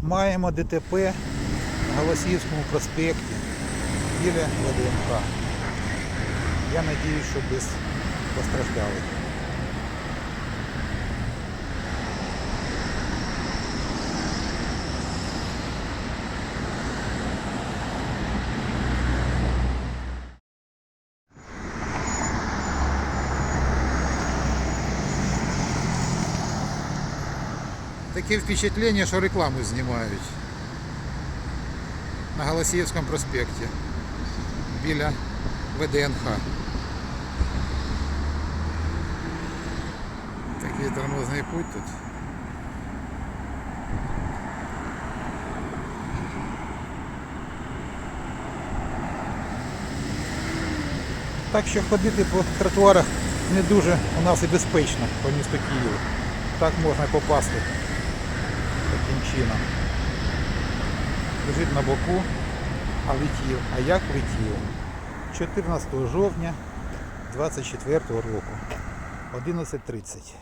Маємо ДТП на Голосіївському проспекті біля ВДНК. Я надіюсь, що без постраждалих. Таке впечатлення, що рекламу знімають на Голосіївському проспекті біля ВДНХ. Такий тормозний путь тут. Так що ходити по тротуарах не дуже у нас і безпечно по місту Києву. Так можна попасти чином. Лежить на боку, а летів. А як летів? 14 жовтня 24 року. 11.30.